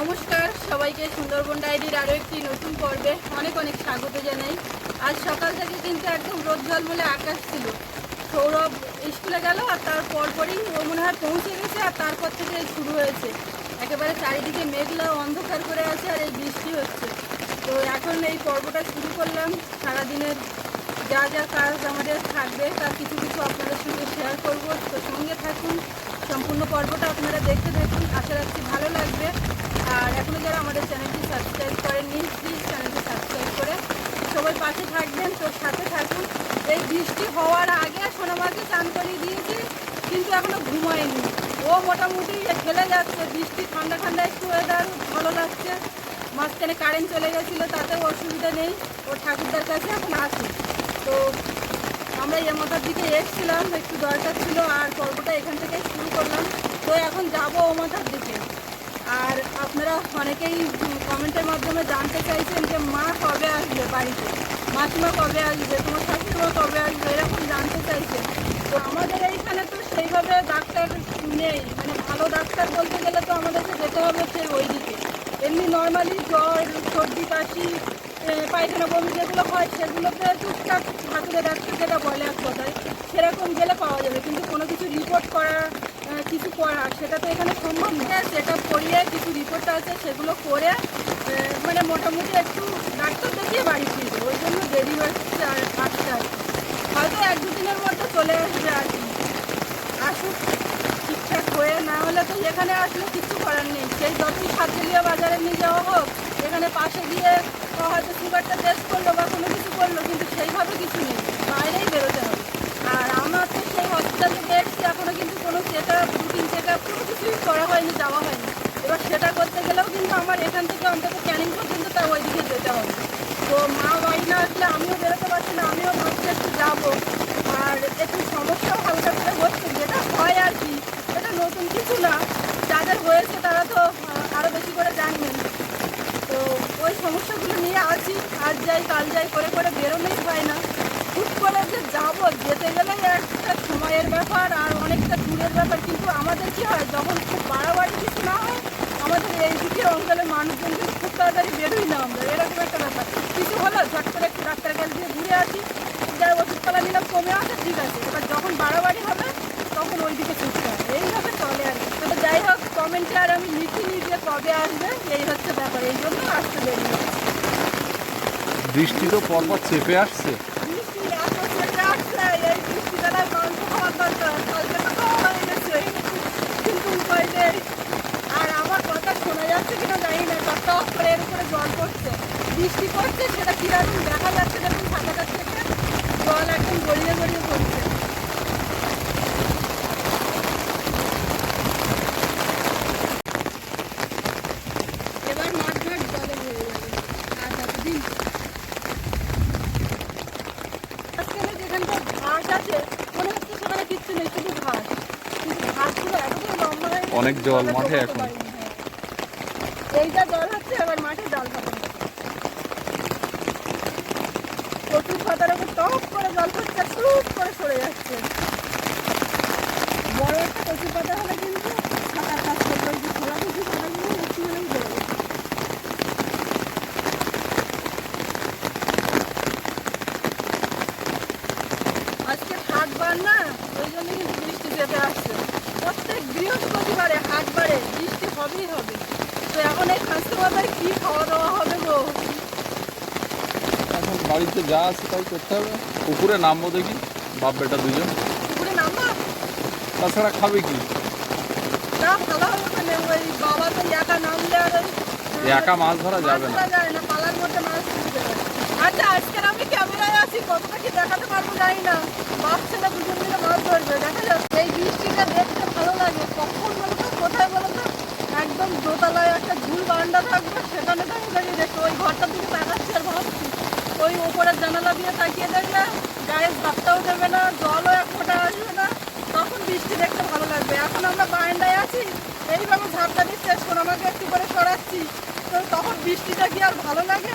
নমস্কার, সবাইকে সুন্দরবন ডায়েরির আরও একটি নতুন পর্বে অনেক অনেক স্বাগত জানাই। আজ সকাল থেকে কিন্তু একদম রোদ ঝলমলে আকাশ ছিল। সৌরভ স্কুলে গেল আর তার পরপরই ও মনে হয় পৌঁছে গেছে আর তারপর থেকে শুরু হয়েছে। একেবারে চারিদিকে মেঘলা অন্ধকার করে আছে আর এই বৃষ্টি হচ্ছে। তো এখন এই পর্বটা শুরু করলাম। সারাদিনের যা যা কাজ আমাদের থাকবে তার কিছু কিছু আপনাদের সঙ্গে শেয়ার করব। তো সঙ্গে থাকুন। সম্পূর্ণ পর্বটা আপনারা দেখতে দেখুন। আশা রাখছি ভালো লাগবে। আর এখনও যারা আমাদের চ্যানেলটি সাবস্ক্রাইব করেননি প্লিজ চ্যানেলটি সাবস্ক্রাইব করে সবাই পাশে থাকবেন। তো সাথে থাকুন। এই বৃষ্টি হওয়ার আগে সোনামাকে চান করিয়ে দিয়েছি, কিন্তু এখনও ঘুমায়নি। ও মোটামুটি খেলে যাচ্ছে, বৃষ্টি ঠান্ডা ঠান্ডা একটু ওয়েদার ভালো লাগছে। মাঝখানে কারেন্ট চলে গেছিল তাতেও অসুবিধা নেই। ও ঠাকুরদার কাছে এখন আসি। তো আমরা এ এমাথার দিকে এসেছিলাম, একটু দরকার ছিল, আর পর্বটা এখান থেকে শুরু করলাম। তো এখন যাব ওমাথার দিকে। আর আপনারা অনেকেই কমেন্টের মাধ্যমে জানতে চাইছেন যে মা কবে আসবে বাড়িতে? মাসিমা কবে আসবে? তোমার শাশুড়িমা কবে আসবে? এরকম জানতে চাইছেন। তো আমাদের এইখানে তো সেইভাবে ডাক্তার নেই। মানে ভালো ডাক্তার বলতে গেলে তো আমাদেরকে যেতে হবে সেই ওই দিকে এমনি নর্মালি জ্বর, সর্দি, কাশি পায়খানা বমি যেগুলো হয়, সেগুলোতে টুকটাক হাতুড়ে ডাক্তার যেটা বলে এক কথায়, সেরকম গেলে পাওয়া যাবে। কিন্তু কোনো কিছু রিপোর্ট করা কিছু করা। সেটা তো এখানে সম্ভব না। সেটা করিয়ে কিছু রিপোর্ট আছে, সেগুলো করে মানে মোটামুটি একটু ডাক্তার দেখিয়ে বাড়ি ফিরবে। ওই জন্য দেরি হচ্ছে আর আসতে হয়তো এক দুদিনের মধ্যে চলে আসবে আর কি। আসুক, ঠিকঠাক হয়ে, না হলে তো এখানে আসলে কিছু করার নেই। সেই যতই সাতজলীয় বাজারে নিয়ে যাওয়া হোক, এখানে পাশে গিয়ে হয়তো সুগারটা টেস্ট করল বা কোনো কিছু করল, কিন্তু সেইভাবে কিছু নেই। বাইরেই বেরোতে হবে। আর আমার তো সেই হসপিটাল এসছি এখনও কিন্তু কোনো check up routine check up কোনো কিছুই করা হয়নি, যাওয়া হয়নি। এবার সেটা করতে গেলেও কিন্তু আমার এখান থেকে অন্তত ক্যানিং পর্যন্ত তার ওইদিকে যেতে হবে। তো মা বাড়ি না আসলে আমিও বেরোতে পারছি না, আমিও ভাবছি একটু যাব। আর একটু সমস্যাও হালকা করে হচ্ছে, যেটা হয় আর কি। এটা নতুন কিছু না যাদের হয়েছে তারা তো আরও বেশি করে জানবেন। তো ওই সমস্যাগুলো নিয়ে আছি আজ যাই, কাল যাই করে করে বেরোনোই হয় না। হুট করে যে যাব, যেতে গেলে একটা সময়ের ব্যাপার আর অনেকটা দূরের ব্যাপার। কিন্তু আমাদের কি হয়, যখন খুব বাড়াবাড়ি কিছু না হয়, আমাদের এই দিকের অঞ্চলের মানুষজন কিন্তু খুব তাড়াতাড়ি বেরোই না আমরা। এরকম একটা ব্যাপার। কিছু হলো, ঝট করে একটু ডাক্তার কাছে দিয়ে ঘুরে আসি। যারা ওষুধপালা নিলাম, কমে আসে, ঠিক আছে। এবার যখন বাড়াবাড়ি হবে, তখন ওই দিকে ছুটতে হবে। এইভাবে চলে আর তবে যাই হোক, কমেন্টে আর আমি লিখিনি যে কবে আসবে, এই হচ্ছে ব্যাপার। এই জন্য আসতে দেরি বৃষ্টি তো পরপর চেপে আসছে। বৃষ্টি গেছে। পড়ছে, সেটা কীরকম দেখা যাচ্ছে দেখুন ছাতাটার থেকে জল একদম গড়িয়ে গড়িয়ে পড়ছে এবার মাঠ ঘাট জলে ভরে যাবে আর কতদিন মাঝখানে যেখানটা ঘাস আছে মনে হচ্ছে সেখানে কিচ্ছু নেই শুধু ঘাস কিন্তু ঘাসগুলো এতটাই লম্বা হয়ে গেছে, অনেক জল মাঠে এখন। পারিনি। এই যা জল হচ্ছে এবার মাঠে টপ করে জল করে সরে যাচ্ছে পাতা হলে কিন্তু আজকে হাট বার না, ওই জন্য কিন্তু বৃষ্টি চেপে আসছে প্রত্যেক বৃহস্পতিবারে হাট বারে বৃষ্টি হবেই হবে। তো এখন এই খাঁচতে মাথায় কি খাওয়া দাওয়া হবে গো? এখন বাড়িতে যা আছে তাই করতে হবে। পুকুরে নামবো দেখি বাপ বেটা দুজন। পুকুরে নামবা? তাছাড়া খাবে কি? না ভালো হবে মানে ওই বাবা তো একা নামলে আর একা মাছ ধরা যাবে না। না পালার মধ্যে মাছ আচ্ছা আজকের আমি ক্যামেরায় আছি কতটা কি দেখাতে পারব জানি না। ছেলে দুজন মিলে মাছ ধরবে। দেখা যাচ্ছে এই বৃষ্টিটা দেখতে ভালো লাগে। কখন বলো কোথায় বলো একদম দোতলায় একটা ঝুল বারান্দা থাকবে, সেখানে দাঁড়িয়ে দাঁড়িয়ে দেখো ওই ঘরটার দিকে তাকাচ্ছি আর ভাবছি। ওই উপরের জানালা দিয়ে তাকিয়ে দেখবে গায়ে ধাপটাও দেবে না, জলও এক ফোঁটা আসবে না। তখন বৃষ্টি দেখতে ভালো লাগবে। এখন আমরা বারান্দায় আছি, এইভাবে ঝাপটা দিচ্ছে সোনামাকে একটু করে সরাচ্ছি। তো তখন বৃষ্টিটা কি আর ভালো লাগে?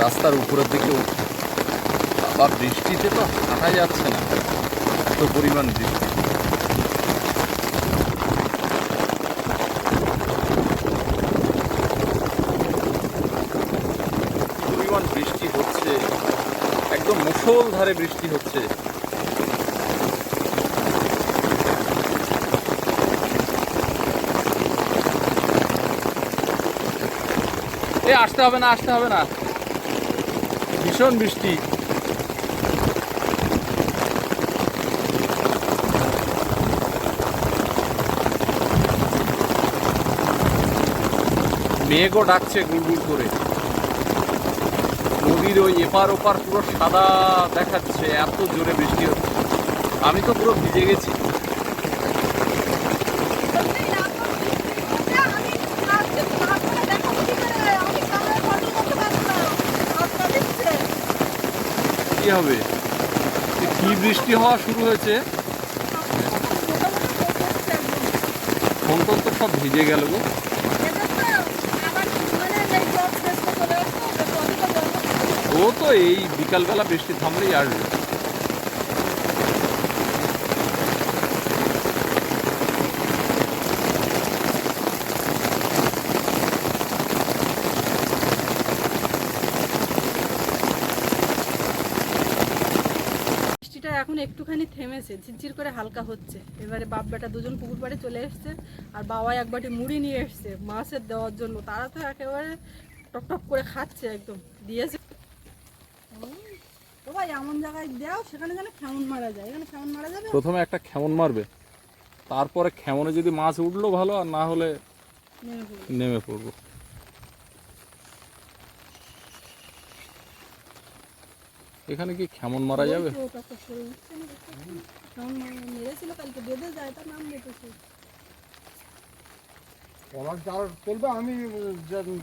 রাস্তার উপরের দিকে বাবা বৃষ্টিতে তো হাঁটা যাচ্ছে না। এত পরিমাণ বৃষ্টি। পরিমাণ বৃষ্টি হচ্ছে, একদম মুষলধারে বৃষ্টি হচ্ছে। এ, আসতে হবে না, আসতে হবে না। ভীষণ বৃষ্টি। মেঘও ডাকছে গুড়গুড় করে। নদীর ওই এপার ওপার পুরো সাদা দেখাচ্ছে, এত জোরে বৃষ্টি হচ্ছে। আমি তো পুরো ভিজে গেছি। হবে। কি বৃষ্টি হওয়া শুরু হয়েছে? ফোন তো সব ভিজে গেল গো। ও তো এই বিকালবেলা বৃষ্টি থামলেই আসবে বৃষ্টিটা এখন একটুখানি থেমেছে ঝিরঝির করে হালকা হচ্ছে। এবারে বাপ বেটা দুজন পুকুর পাড়ে চলে এসছে আর বাবা এক বাটি মুড়ি নিয়ে এসছে মাছের দেওয়ার জন্য। তারা তো একেবারে টপ টপ করে খাচ্ছে একদম দিয়েছে। ও ভাই এমন জায়গায় দাও সেখানে যেন খেমন মারা যায়। এখানে খেমন মারা যাবে? প্রথমে একটা খেমন মারবে তারপরে খেমনে যদি মাছ উঠল ভালো আর না হলে নেমে পড়বে। নেমে পড়ব এখানে কি খেমন মারা যাবে? জাল চলবে আমি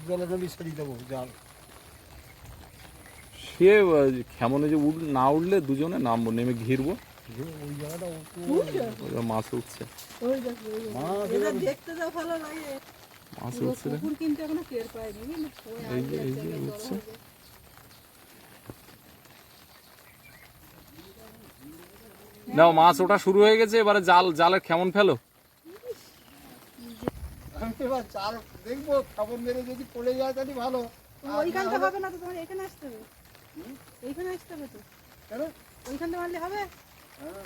জলে জলি ছেড়ে দেবো জাল। সে খেমনে যে উঠ না উঠলে দুজনে নামবো নেমে ঘিরবো। ওই জায়গাটা মাছ উঠছে। মাছ দেখতে যা ভালো লাগে। মাছ উঠছে এই যে- উঠছে। নাও মাছ ওটা শুরু হয়ে গেছে এবারে জাল জালের কেমন ফেলো। আমি এবার জাল দেখব খাবার মেরে যদি পড়ে যায় তাহলে ভালো। ওইখানটা হবে না তো তোমার এখানে আসতে হবে। এইখানে আসতে হবে তো? কেন? ওইখানটা মারলে হবে? হ্যাঁ,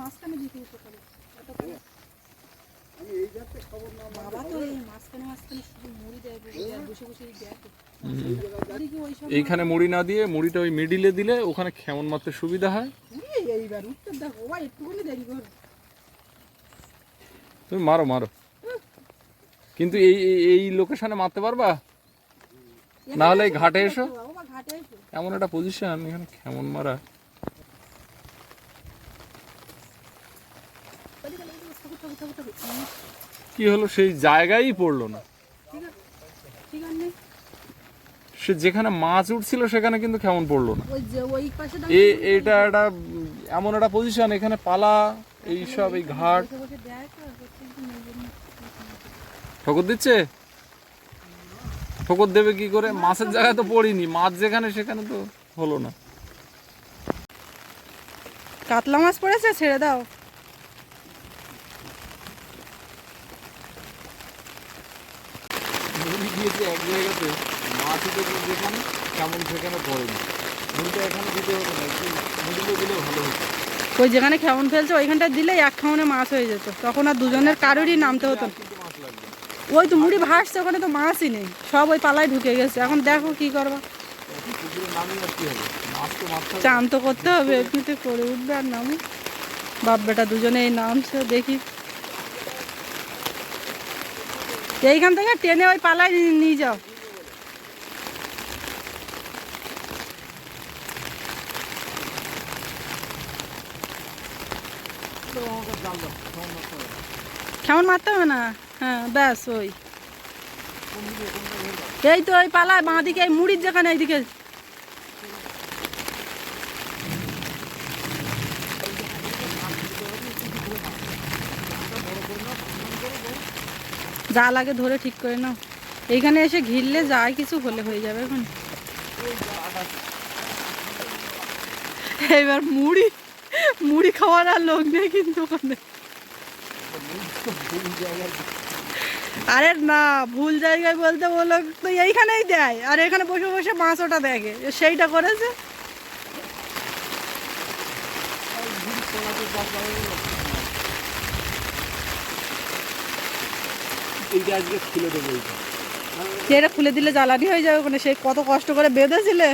মাছখানে যাতে এইখানে মুড়ি না দিয়ে মুড়িটা ওই মিডিলে দিলে ওখানে খেমন মারতে সুবিধা হয়? তুমি মারো মারো। কিন্তু এই এই- লোকেশনে মারতে পারবা? না হলে এই ঘাটে এসো। ঘাটে এসো। এমন একটা পজিশন এখানে খেমন মারা তাহলে তাহলে এই থাকো, থাকো, থাকো, থাকো। হুম, কি হলো? সেই জায়গায় পড়ল না। সে যেখানে মাছ উঠছিল সেখানে কিন্তু কেমন পড়ল না। ওই যে ওই পাশে দাও এ এটা একটা এমন একটা পজিশন এখানে পালা এই সব এই ঘাট। ঠকর দিচ্ছে? ঠকর দেবে কি করে? মাছের জায়গায় তো পড়িনি। মাছ যেখানে সেখানে তো হলো না। কাতলা মাছ পড়েছে? ছেড়ে দাও। দিয়েছে এক জায়গাতে উঠেছে যেখানে কেমন সেখানে পড়েনি। মুড়িটা এখানে দিতে হতো না, একটু দিলে ভালো হতো। ওই যেখানে খেমন ফেলছে, ওইখানটা দিলে এক খামনে মাছ হয়ে যেত। তখন আর দুজনের কারোরই নামতে হতো ওই তো মুড়ি ভাসছে, ওখানে তো মাছই নেই। সব ওই পালায় ঢুকে গেছে। এখন দেখো কি করবা। চান তো করতে হবে, এমনিতে করে উঠবে আর নামু বাপ বেটা দুজনে এই নামছে, দেখি এইখান থেকে? টেনে ওই নিয়ে- নিয়ে যাও। কেমন মারতে হবে না? হ্যাঁ ব্যাস ওই। এই তো ওই পালায় বাঁ দিকে এই মুড়ির যেখানে, এইদিকে জাল লাগে ধরে ঠিক করে নাও। এইখানে এসে ঘিরলে যায় কিছু হলে হয়ে যাবে এখন। এবার মুড়ি মুড়ি খাওয়ার আর লোক নেই কিন্তু ওখানে। আরে না, ভুল জায়গায় বলতে ও লোক তো এইখানেই দেয়। আর এখানে বসে বসে মাছ ওটা দেখে। সেইটা করেছে। এইটা আজকে খুলে দেবো এইটা। এটা খুলে দিলে জ্বালানি হয়ে যাবে ওখানে সেই কত কষ্ট করে বেঁধেছিলে।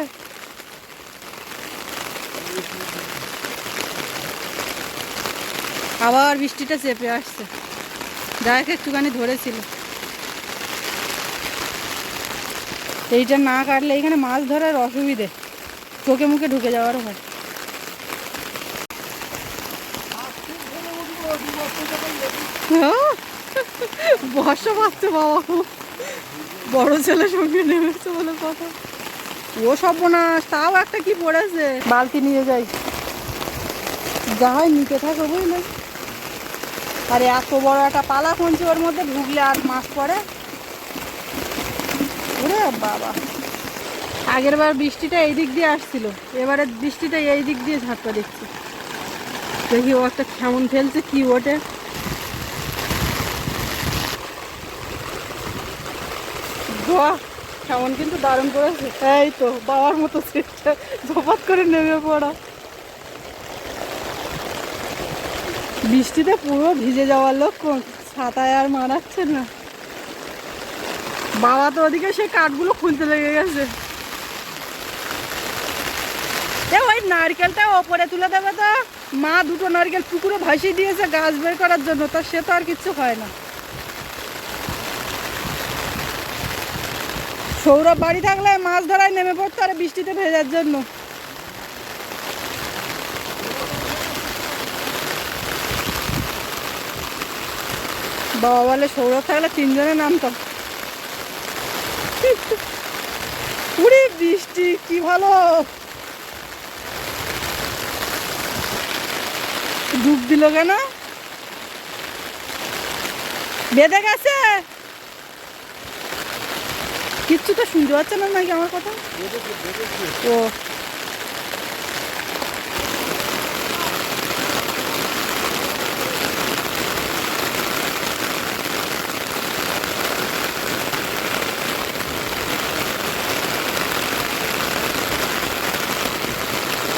আবার বৃষ্টিটা চেপে আসছে। যাক একটুখানি ধরেছিল। এইটা না কাটলে এখানে মাছ ধরার অসুবিধে। চোখে মুখে ঢুকে যাওয়ার হয় হ্যাঁ? বর্ষা পাচ্ছে বাবা। বড় ছেলের সঙ্গে নেমেছে বলে কথা। ও সর্বনাশ তাও একটা কি পড়েছে? বালতি নিয়ে যাই। যাই নিতে থাকো বুঝলে আর এত বড় একটা পালা খুঁজছে ওর মধ্যে ঢুকলে আর মাছ পড়ে ওরে বাবা। আগের বার বৃষ্টিটা এই দিক দিয়ে আসছিল এবারে বৃষ্টিটা এই দিক দিয়ে ঝাপটা দেখছি দেখি ও একটা কেমন ফেলছে কি ওঠে বাহ কেমন কিন্তু দারুণ করেছে এই তো, বাবার মতো চেষ্টা ঝপাত করে নেমে পড়া। বৃষ্টিতে পুরো ভিজে যাওয়ার লোক ছাতায় আর মারাচ্ছে না। বাবা তো ওদিকে সেই কাঠগুলো খুলতে লেগে গেছে। ওই নারকেলটা ওপরে তুলে দেবে তো। মা দুটো নারকেল পুকুরে ভাসিয়ে দিয়েছে গাছ বের করার জন্য, তা সে তো আর কিচ্ছু হয় না। সৌরভ বাড়ি থাকলে মাছ ধরায় নেমে পড়তো আর বৃষ্টিতে ভেজার জন্য। বাবা বলে, সৌরভ থাকলে তিনজনে নামতাম। পুরি বৃষ্টি, কি ভালো। ডুব দিল কেন? বেঁধে গেছে? কিচ্ছু তো শুনতে পাচ্ছে না নাকি আমার কথা? ও।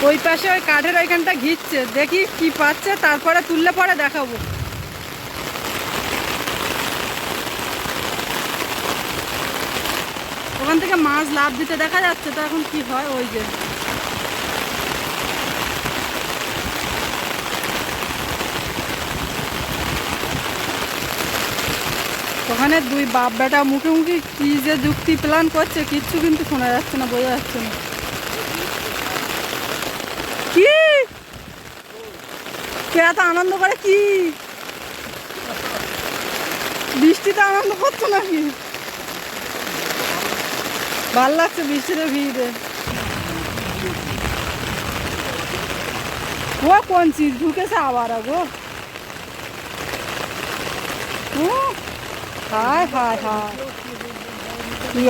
ওই পাশে ওই কাঠের ওইখানটা ঘিরছে। দেখি কি পাচ্ছে, তারপরে তুললে পরে দেখাবো। ওখান থেকে মাছ লাভ দিতে দেখা যাচ্ছে, তো এখন কি হয় ওই যে। ওখানে দুই বাপ বেটা মুখে মুখে কি যে যুক্তি প্ল্যান করছে, কিচ্ছু কিন্তু শোনা যাচ্ছে না, বোঝা যাচ্ছে না। কি? এত আনন্দ করে কি? বৃষ্টিতে আনন্দ করছ নাকি? ভালো লাগছে বৃষ্টিতে ভিড়ে ও, কোন চিজ ঢুকেছে আবার, গো? হায় হায় হায়।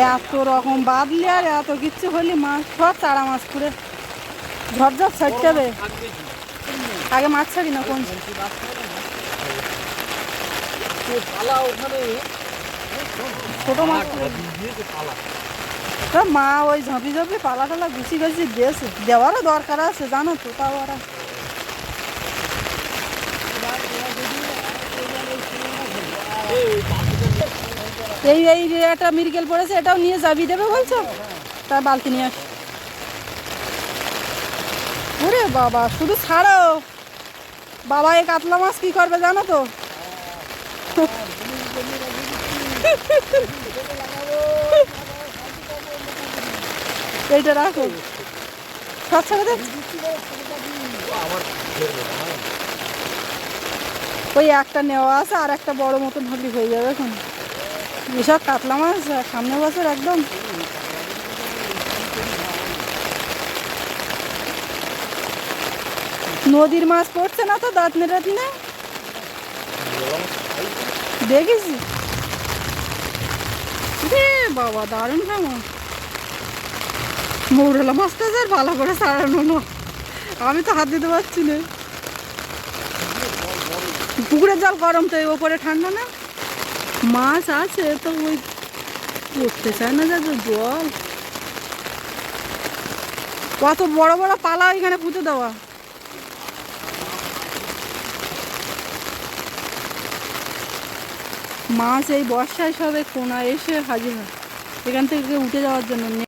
এত রকম বাদলি আর এত কিচ্ছু হলি মাছ সব চারা মাছ করে ঝরঝর ছাড়তে আগে মাছ ছাড়ি না কোন ছোট মাছ তো মা ওই ঝাঁপি ঝাঁপি পালা টালা গুছি গুছি দিয়েছে দেওয়ারও দরকার আছে, জানো তো, তাও ওরা। এই এই একটা মিরকেল পড়েছে, এটাও নিয়ে যাবি দেবে বলছো? তার বালতি নিয়ে আস। ওরে বাবা, শুধু ছাড়ো। বাবা, এই কাতলা মাছ কি করবে জানো তো? এইটা রাখো। ছেড়ে দে ওই একটা নেওয়া আছে, আর একটা বড় মতন হলি হয়ে যাবে এখন। এসব কাতলা মাছ সামনে বছর একদম। নদীর মাছ পড়ছে না তো দাঁত দাঁতনে টাতনে? দেখেছি বাবা, দারুণ খামো মৌরলা মাছটা স্যার ভালো করে সারানো না। আমি তো হাত দিতে পারছি না। পুকুরের জল গরম তো ওপরে ঠান্ডা না। মাছ আছে তো ওই করতে চায় না যাচ্ছে জল। কত বড় বড় পালা এখানে পুঁতে দেওয়া। মাছ এই বর্ষায় সবে কোনা এসে হাজির হয়। এখান থেকে উঠে যাওয়ার জন্য নে-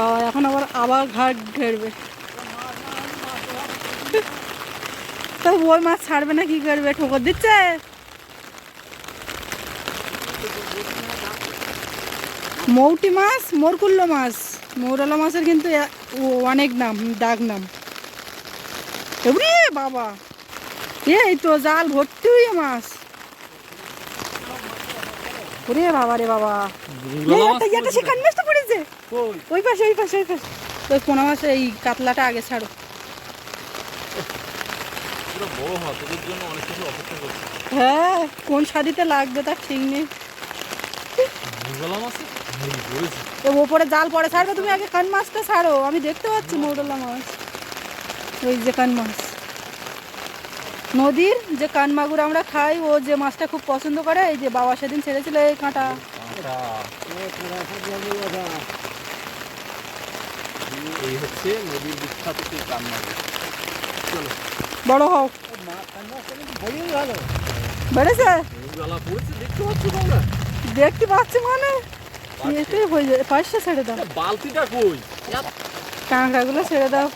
বাবা এখন আবার আবার ঘাট ঘেরবে। তো ওই মাছ ছাড়বে না কি করবে? ঠোকর দিচ্ছে? মৌটি মাছ মোরকুল্ল মাছ। মৌরলা মাছের কিন্তু অনেক নাম ডাক নাম। এবারে বাবা এই তো জাল ভর্তি হয়ে মাছ। ওরে বাবা রে বাবা। সেখান কই? ওই পাশে ওই পাশে ওই পাশে। ওই পোনা মাছে এই কাতলাটা আগে ছাড়ো। হয় কোন শাড়িতে লাগবে তার ঠিক নেই। ওপরে জাল পরে ছাড়বে তুমি আগে কান মাছটা ছাড়ো। আমি দেখতে পাচ্ছি মৌরলা মাছ। ওই যে কান মাছ। নদীর যে কান মাগুর আমরা খাই ও যে মাছটা খুব পছন্দ করে এই যে বাবা সেদিন ছেড়েছিল এই কাঁটা। এই হচ্ছে নদীর বিখ্যাত সেই কান্না চলো। বড় হোক বেড়েছে? দেখতে পাচ্ছ মানে? হয়ে যায়। পাঁচটা ছেড়ে দাও। বালতিটা কই? কাঁকড়াগুলো ছেড়ে দাও।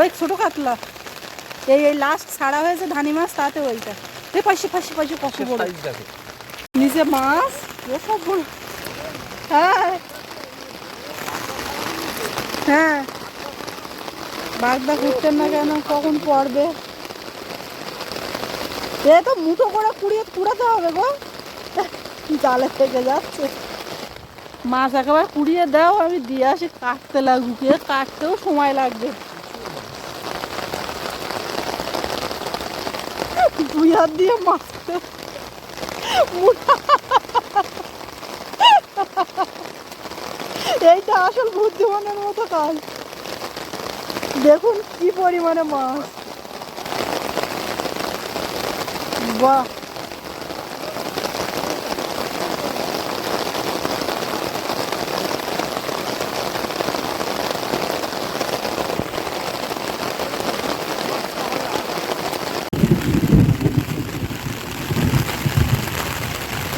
ওই ছোটো কাতলা। এই এই লাস্ট ছাড়া হয়েছে ধানি মাছ তাতে ওইটা। এই পাশে পাশে পাশে কত বড় নিচে মাছ। হ্যাঁ। হ্যাঁ। বাগদা না কেন, কখন পড়বে? এ তো মুঠো করে কুড়িয়ে কুড়াতে হবে গো। জালের থেকে যাচ্ছে। মাছ একেবারে কুড়িয়ে দাও, আমি দিয়ে আসি কাটতে লাগুকে। কাটতেও সময় লাগবে। দুই হাত দিয়ে মাছতে এইটা আসল বুদ্ধিমানের মতো কাজ। দেখুন কি পরিমাণে মাছ। বাহ।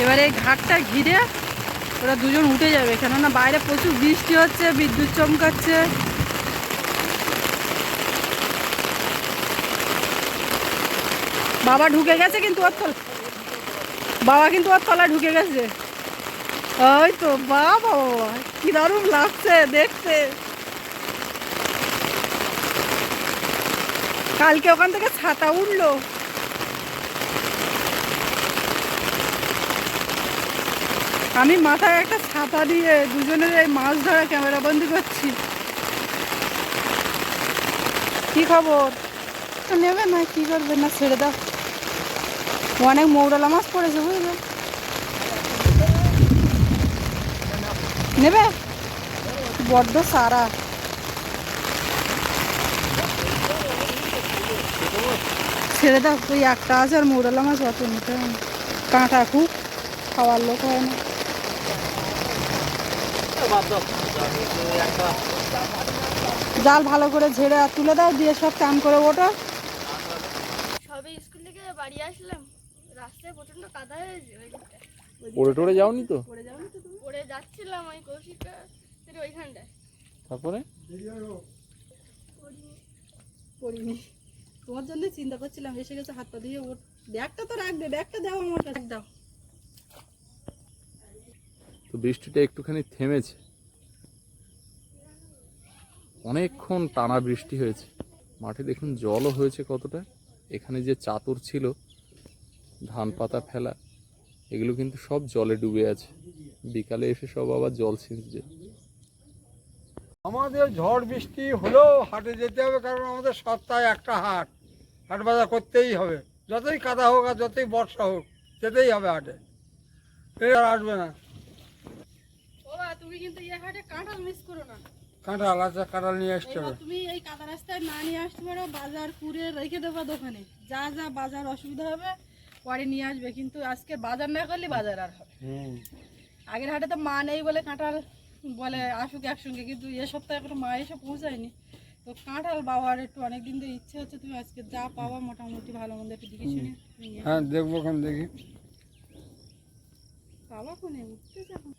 এবারে ঘাটটা ঘিরে ওরা দুজন উঠে যাবে, কেননা বাইরে প্রচুর বৃষ্টি হচ্ছে, বিদ্যুৎ চমকাচ্ছে। বাবা ঢুকে গেছে কিন্তু ওর তল বাবা কিন্তু ওর তলায় ঢুকে গেছে। ওই তো, বাবা কি দারুণ লাগছে দেখতে। কালকে ওখান থেকে ছাতা উঠল। আমি মাথায় একটা ছাতা দিয়ে দুজনের এই মাছ ধরা ক্যামেরা বন্দি করছি। কি খবর? নেবে না, কি করবে না, ছেড়ে দাও। অনেক মৌরলা মাছ পড়েছে, বুঝলে? নেবে? বড্ড সারা। ছেড়ে দাও তুই একটা আছে আর মৌরলা মাছ অত নিতে কাঁটা খুব, খাওয়ার লোক হয় না বাদ দাও যা হয়েছে একটা জাল ভালো করে ঝেড়ে আর তুলে দাও দিয়ে সব চান করে ওঠো। সবে স্কুল থেকে বাড়ি আসলাম রাস্তায় প্রচণ্ড কাদা হয়েছে পড়ে টড়ে যাওনি তো? পড়ে যাচ্ছিলাম ওই কৌশিকা ওইখানটায়। তারপরে? করিনি তোমার জন্য চিন্তা করছিলাম এসে গেছে হাত পা দিয়ে ওর ব্যাগটা তো রাখবে ব্যাগটা দাও আমার কাছে। দাও। তো বৃষ্টিটা একটুখানি থেমেছে। অনেকক্ষণ টানা বৃষ্টি হয়েছে। মাঠে দেখুন জলও হয়েছে কতটা। এখানে যে চাতর ছিল, ধান পাতা ফেলা, এগুলো কিন্তু সব জলে ডুবে আছে। বিকালে এসে সব আবার জল ছিঁচছে আমাদের ঝড় বৃষ্টি হলেও হাটে যেতে হবে, কারণ আমাদের সপ্তাহে একটা হাট। হাট বাজার করতেই হবে। যতই কাদা হোক আর যতই বর্ষা হোক, যেতেই হবে হাটে। আসবে না। কিন্তু হাটে কাঁঠাল মিস করো না। কাঁঠাল আচ্ছা কাঁঠাল নিয়ে আসতে হবে। তুমি এই কাদা রাস্তায় না নিয়ে আসতে পারো বাজার কুড়ে রেখে দেবো দোকানে। যা যা বাজার অসুবিধা হবে পরে নিয়ে আসবে কিন্তু আজকে বাজার না করলে বাজার আর হবে আগের হাটে তো মা নেই বলে কাঁঠাল বলে আসুক একসঙ্গে কিন্তু এ সপ্তাহে এখনও মা এসে পৌঁছায়নি। তো কাঁঠাল বাবার একটু অনেক দিন ধরে ইচ্ছে হচ্ছে তুমি আজকে যা পাবা মোটামুটি ভালো মন্দ একটু দেখে শুনে হ্যাঁ দেখব দেখি। পাবা কোনে উঠতে যখন